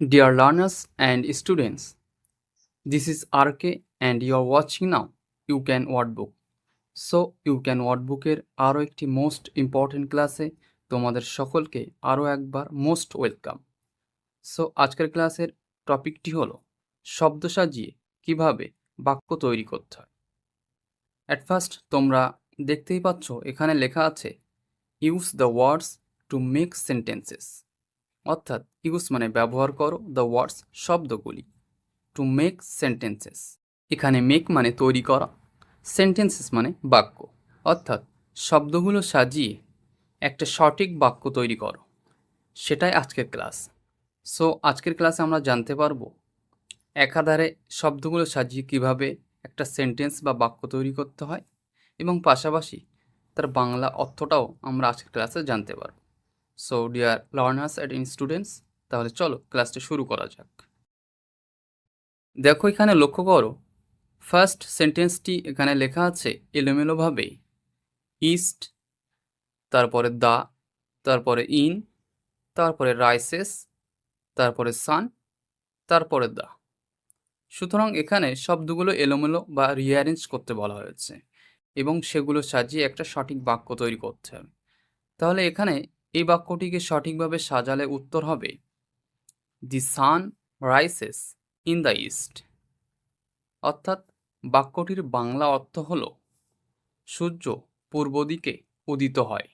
Dear learners and students, this is RK and you are watching now You Can Word Book. So you can word বুকের আরও একটি most important ক্লাসে তোমাদের সকলকে আরও একবার মোস্ট ওয়েলকাম সো আজকের ক্লাসের টপিকটি হলো শব্দ সাজিয়ে কীভাবে বাক্য তৈরি করতে হয়। অ্যাট ফার্স্ট তোমরা দেখতেই পাচ্ছ এখানে লেখা আছে use the words to make sentences অর্থাৎ ইউজ মানে ব্যবহার করো দ্য ওয়ার্ডস শব্দগুলি টু মেক সেন্টেন্সেস এখানে মেক মানে তৈরি করা সেন্টেন্সেস মানে বাক্য। অর্থাৎ শব্দগুলো সাজিয়ে একটা সঠিক বাক্য তৈরি করো। সেটাই আজকের ক্লাস। সো আজকের ক্লাসে আমরা জানতে পারব একাধারে শব্দগুলো সাজিয়ে কীভাবে একটা সেন্টেন্স বা বাক্য তৈরি করতে হয় এবং পাশাপাশি তার বাংলা অর্থটাও আমরা আজকের ক্লাসে জানতে পারব। So dear learners and students তাহলে চলো ক্লাসটা শুরু করা যাক। দেখো এখানে লক্ষ্য করো ফার্স্ট সেন্টেন্সটি এখানে লেখা আছে এলোমেলোভাবে ইস্ট তারপরে দা তারপরে ইন তারপরে রাইসেস তারপরে সান তারপরে দা সুতরাং এখানে শব্দগুলো এলোমেলো বা রিঅ্যারেঞ্জ করতে বলা হয়েছে এবং সেগুলো সাজিয়ে একটা সঠিক বাক্য তৈরি করতে হবে। তাহলে এখানে এই বাক্যটিকে সঠিকভাবে সাজালে উত্তর হবে the sun rises in the east অর্থাৎ বাক্যটির বাংলা অর্থ হল, সূর্য পূর্ব দিকে উদিত হয়।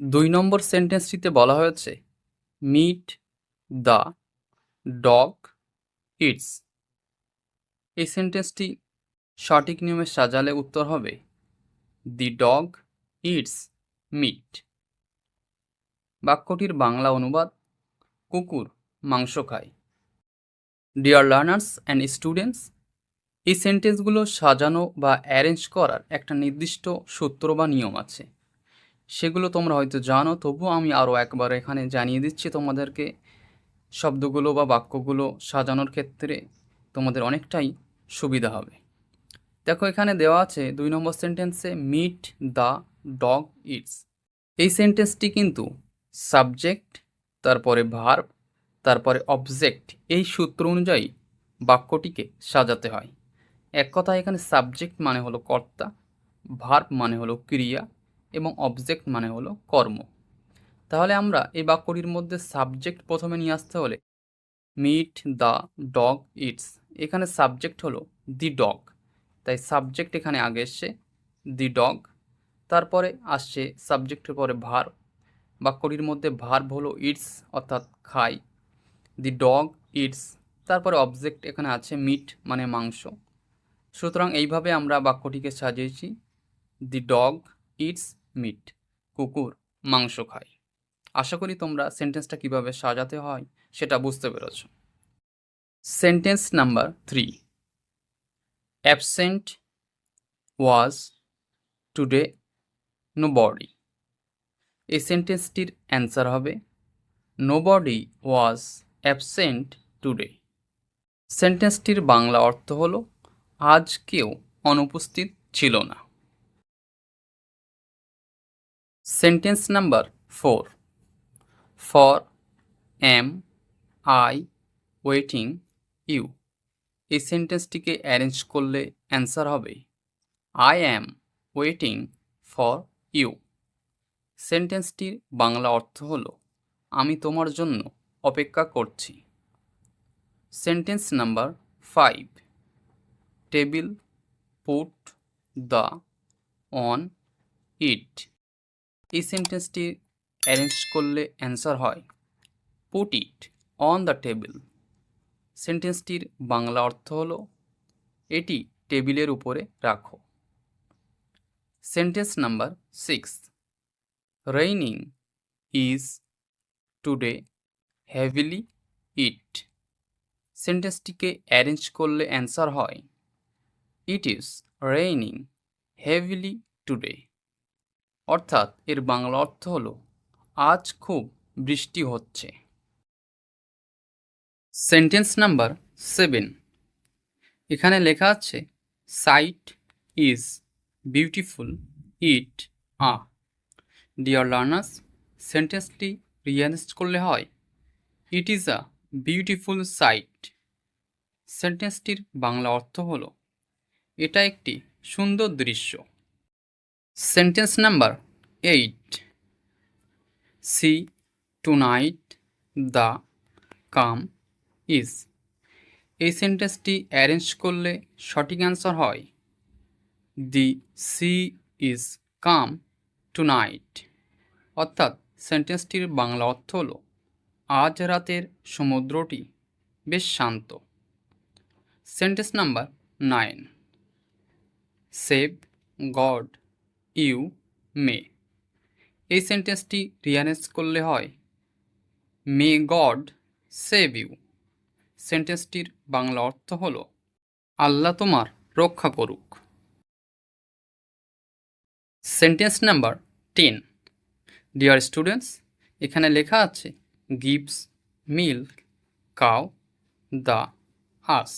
দুই নম্বর সেন্টেন্সটিতে বলা হয়েছে মিট দ্য ডগ ইটস এই সেন্টেন্সটি সঠিক নিয়মে সাজালে উত্তর হবে দি ডগ ইটস মিট বাক্যটির বাংলা অনুবাদ, কুকুর, মাংস খায়। ডিয়ার লার্নার্স অ্যান্ড স্টুডেন্টস এই সেন্টেন্সগুলো সাজানো বা অ্যারেঞ্জ করার একটা নির্দিষ্ট সূত্র বা নিয়ম আছে। সেগুলো তোমরা হয়তো জানো, তবুও আমি আরও একবার এখানে জানিয়ে দিচ্ছি তোমাদেরকে। শব্দগুলো বা বাক্যগুলো সাজানোর ক্ষেত্রে তোমাদের অনেকটাই সুবিধা হবে। দেখো, এখানে দেওয়া আছে দুই নম্বর সেন্টেন্সে মিট দ্য ডগ ইটস এই সেন্টেন্সটি কিন্তু সাবজেক্ট, তারপরে ভার্ব তারপরে অবজেক্ট এই সূত্র অনুযায়ী বাক্যটিকে সাজাতে হয়। এক কথা এখানে সাবজেক্ট মানে হলো কর্তা ভার্ব মানে হলো ক্রিয়া, এবং অবজেক্ট মানে হলো কর্ম। তাহলে আমরা এই বাক্যটির মধ্যে সাবজেক্ট প্রথমে নিয়ে আসতে হলে মিট দ্য ডগ ইটস এখানে সাবজেক্ট হলো দি ডগ তাই সাবজেক্ট এখানে আগে এসছে দি ডগ তারপরে আসছে সাবজেক্টের পরে ভার্ব বাক্যটির মধ্যে ভার্ব হলো ইটস অর্থাৎ খাই। দি ডগ ইটস তারপরে অবজেক্ট এখানে আছে মিট মানে মাংস। সুতরাং এইভাবে আমরা বাক্যটিকে সাজিয়েছি। দি ডগ ইটস মিট কুকুর মাংস খায়। আশা করি তোমরা সেন্টেন্সটা কীভাবে সাজাতে হয় সেটা বুঝতে পেরেছ। Sentence number three absent was today nobody এই সেন্টেন্সটির অ্যান্সার হবে nobody was absent today সেন্টেন্সটির বাংলা অর্থ হলো, আজ কেউ অনুপস্থিত ছিল না। Sentence number four for am I waiting you এই সেন্টেন্সটিকে অ্যারেঞ্জ করলে অ্যান্সার হবে I am waiting for you সেন্টেন্সটির Bangla অর্থ হলো, আমি তোমার জন্য অপেক্ষা করছি। Sentence number five, table put the on it. এই সেন্টেন্সটি অ্যারেঞ্জ করলে অ্যান্সার হয়, put it on the table. সেন্টেন্সটির Bangla অর্থ হলো, এটি টেবিলের উপরে রাখো। Sentence number six raining is today heavily it সেন্টেন্সটিকে অ্যারেঞ্জ করলে অ্যান্সার হয়। It is raining heavily today অর্থাৎ এর বাংলা অর্থ হলো, আজ খুব বৃষ্টি হচ্ছে। সেন্টেন্স নাম্বার সেভেন এখানে লেখা আছে site is beautiful it a. Dear learners সেন্টেন্সটি rearrange করলে হয়। It is a beautiful site সেন্টেন্সটির Bangla অর্থ হলো, এটা একটি সুন্দর দৃশ্য। Sentence number eight sea tonight the calm is এই সেন্টেন্সটি অ্যারেঞ্জ করলে সঠিক অ্যান্সার হয়। The sea is calm tonight অর্থাৎ সেন্টেন্সটির বাংলা অর্থ হলো, আজ রাতের সমুদ্রটি বেশ শান্ত। Sentence number nine save God you may এই সেন্টেন্সটি রিয়ারেঞ্জ করলে হয় মে গড সেভ ইউ সেন্টেন্সটির বাংলা অর্থ হলো, আল্লাহ তোমার রক্ষা করুক। Sentence number ten dear students এখানে লেখা আছে gives milk cow the us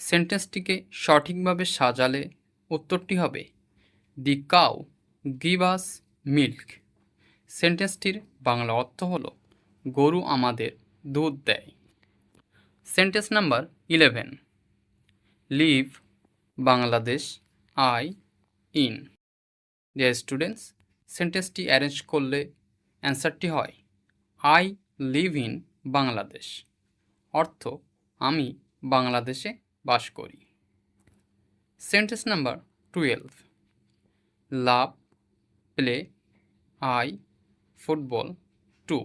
সেন্টেন্সটিকে সঠিকভাবে সাজালে উত্তরটি হবে the cow give us milk সেন্টেন্সটির Bangla অর্থ হলো, গরু আমাদের দুধ দেয়. Sentence number eleven live Bangladesh I in dear students সেন্টেন্সটি arrange করলে অ্যান্সারটি হয় আই লিভ ইন বাংলাদেশ অর্থ, আমি বাংলাদেশে বাস করি। Sentence number twelve love play I football to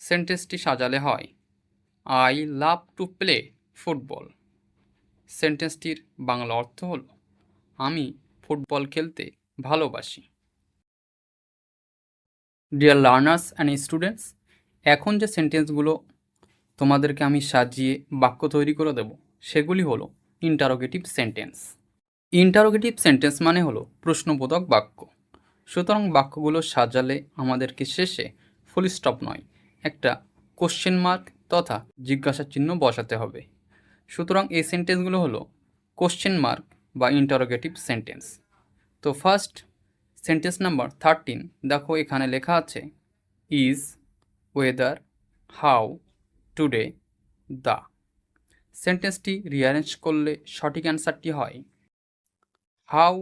সেন্টেন্সটি সাজালে হয় I love to play football সেন্টেন্সটির Bangla অর্থ হল, আমি ফুটবল খেলতে ভালোবাসি। ডিয়ার লার্নার্স অ্যান্ড স্টুডেন্টস এখন যে সেন্টেন্সগুলো তোমাদেরকে আমি সাজিয়ে বাক্য তৈরি করে দেব, সেগুলি হলো ইন্টারোগেটিভ সেন্টেন্স ইন্টারোগেটিভ সেন্টেন্স মানে হলো প্রশ্নবোধক বাক্য। সুতরাং বাক্যগুলো সাজালে আমাদেরকে শেষে ফুল স্টপ নয়, একটা কোশ্চেন মার্ক তথা জিজ্ঞাসা চিহ্ন বসাতে হবে। সুতরাং এই সেন্টেন্সগুলো হলো কোশ্চেন মার্ক বা ইন্টারোগেটিভ সেন্টেন্স তো ফার্স্ট সেন্টেন্স নাম্বার থার্টিন দেখো এখানে লেখা আছে is weather how today the সেন্টেন্সটি rearrange করলে সঠিক অ্যান্সারটি হয় how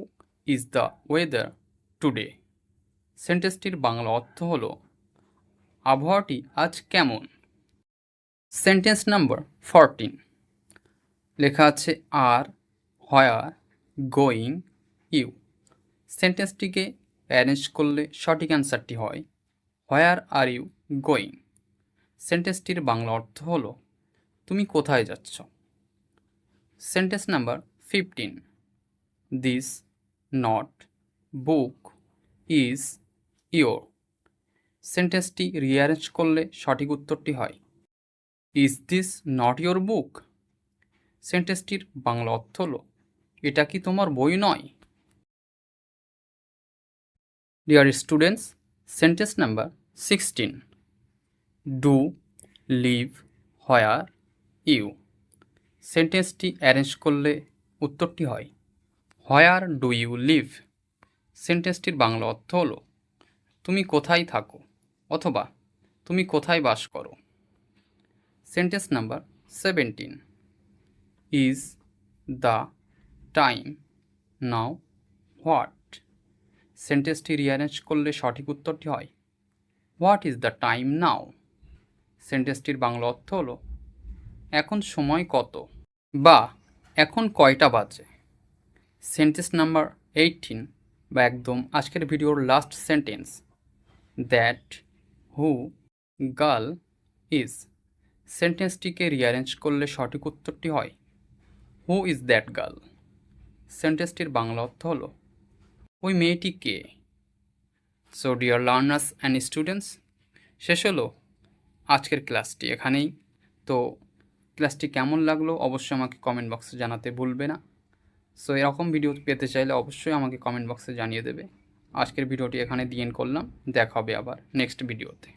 is the weather today সেন্টেন্সটির Bangla অর্থ হল, আবহাওয়াটি আজ কেমন? সেন্টেন্স নাম্বার ফরটিন লেখা আছে আর হয়ার গোয়িং ইউ সেন্টেন্সটিকে অ্যারেঞ্জ করলে সঠিক অ্যান্সারটি হয়। হোয়ার আর ইউ গোয়িং সেন্টেন্সটির বাংলা অর্থ হল, তুমি কোথায় যাচ্ছ? Sentence number fifteen this not book is your সেন্টেন্সটি rearrange করলে সঠিক উত্তরটি হয়। Is this not your book সেন্টেন্সটির Bangla অর্থ হল, এটা কি তোমার বই নয়? Dear students sentence number sixteen do live where you সেন্টেন্সটি arrange করলে উত্তরটি হয় হয়ার ডু ইউ লিভ সেন্টেন্সটির বাংলা অর্থ হলো, তুমি কোথায় থাকো অথবা তুমি কোথায় বাস করো? Sentence number seventeen is the time now what সেন্টেন্সটি rearrange করলে সঠিক উত্তরটি হয়। What is the time now সেন্টেন্সটির Bangla অর্থ হলো, এখন সময় কত? বা, এখন কয়টা বাজে? সেন্টেন্স নাম্বার এইটিন বা একদম আজকের ভিডিওর last sentence that who girl is সেন্টেন্সটিকে rearrange করলে সঠিক উত্তরটি হয় হু ইজ দ্যাট গার্ল সেন্টেন্সটির বাংলা অর্থ হলো ওই মেয়েটি কে? So dear learners and students শেষ হলো আজকের ক্লাসটি এখানেই। তো ক্লাসটি কেমন লাগল অবশ্যই আমাকে কমেন্ট বক্সে জানাতে ভুলবে না। সো এরকম ভিডিও পেতে চাইলে অবশ্যই আমাকে কমেন্ট বক্সে জানিয়ে দেবে। আজকের ভিডিওটি এখানে দিয়ে করলাম। দেখা হবে আবার নেক্সট ভিডিওতে